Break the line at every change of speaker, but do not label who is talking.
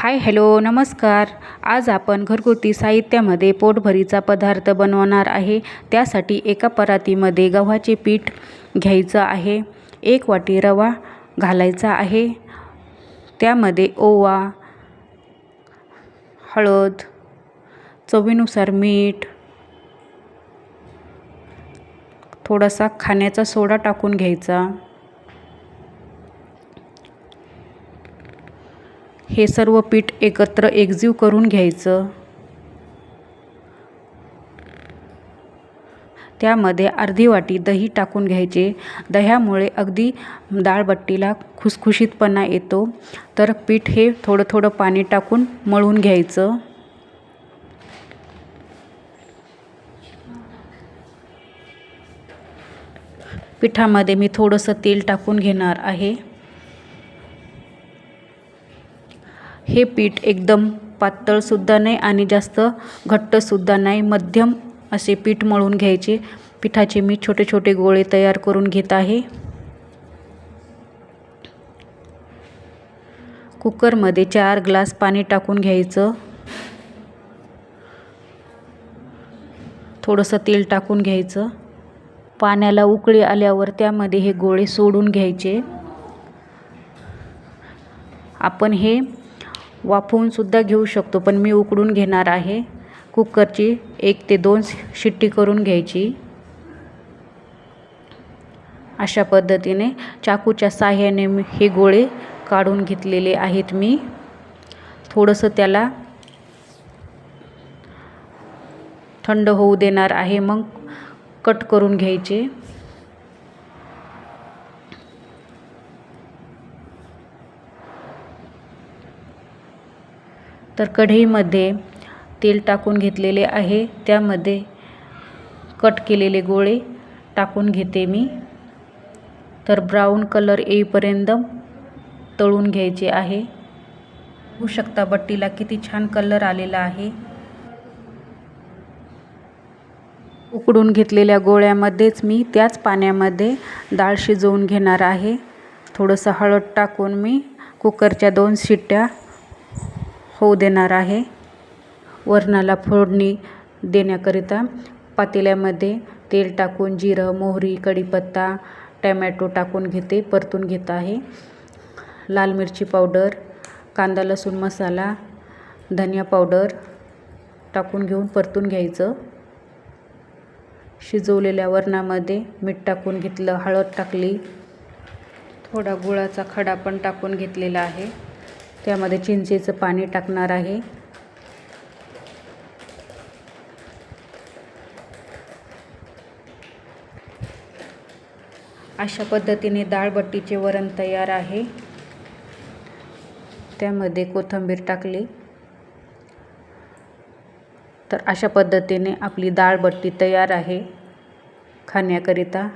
Hi hello नमस्कार. आज आपण घरगुती साहित्यामध्ये पोटभरीचा पदार्थ बनवणार आहे. त्यासाठी एका परातीमध्ये गव्हाचे पीठ घ्यायचं आहे. एक वाटी रवा घालायचा आहे. त्यामध्ये ओवा हळद चवीनुसार मीठ थोडासा खाण्याचा सोडा टाकून घ्यायचा. हे सर्व पीठ एकत्र एकजीव करून घ्यायचं. त्यामध्ये अर्धी वाटी दही टाकून घ्यायचे. दह्यामुळे अगदी डाळबट्टीला खुसखुशीतपणा येतो. तर पीठ हे थोडं थोडं पाणी टाकून मळून घ्यायचं. पिठामध्ये मी थोडंसं तेल टाकून घेणार आहे. हे पीठ एकदम पातळसुद्धा नाही आणि जास्त घट्टसुद्धा नाही. मध्यम असे पीठ मळून घ्यायचे. पिठाचे मी छोटे छोटे गोळे तयार करून घेत आहे. कुकरमध्ये चार ग्लास पाणी टाकून घ्यायचं. थोडंसं तेल टाकून घ्यायचं. पाण्याला उकळी आल्यावर त्यामध्ये हे गोळे सोडून घ्यायचे. आपण हे वाफवूनसुद्धा घेऊ शकतो पण मी उकडून घेणार आहे. कुकरची एक ते दोन शिट्टी करून घ्यायची. अशा पद्धतीने चाकूच्या साह्याने मी हे गोळे काढून घेतलेले आहेत मी. थोडंसं त्याला थंड होऊ देणार आहे मग कट करून घ्यायचे. तर कढईमध्ये तेल टाकून घेतलेले आहे. त्यामध्ये कट केलेले गोळे टाकून घेते मी. तर ब्राऊन कलर येईपर्यंत तळून घ्यायचे आहे. होऊ शकता बट्टीला किती छान कलर आलेला आहे. उकडून घेतलेल्या गोळ्यामध्येच मी त्याच पाण्यामध्ये डाळ शिजवून घेणार आहे. थोडंसं हळद टाकून मी कुकरच्या दोन शिट्ट्या होऊ देणार आहे. वरणाला फोडणी देण्याकरिता पातेल्यामध्ये तेल टाकून जिरं मोहरी कढीपत्ता टॅमॅटो टाकून घेते परतून घेत आहे. लाल मिरची पावडर कांदा लसूण मसाला धनिया पावडर टाकून घेऊन परतून घ्यायचं. शिजवलेल्या वरणामध्ये मीठ टाकून घेतलं हळद टाकली. थोडा गुळाचा खडा पण टाकून घेतलेला आहे. त्यामध्ये चिंचेचं पाणी टाकणार आहे. अशा पद्धतीने डाळबट्टीचे वरण तयार आहे. त्यामध्ये कोथिंबीर टाकली. तर अशा पद्धतीने आपली डाळबट्टी तयार आहे खाण्याकरिता.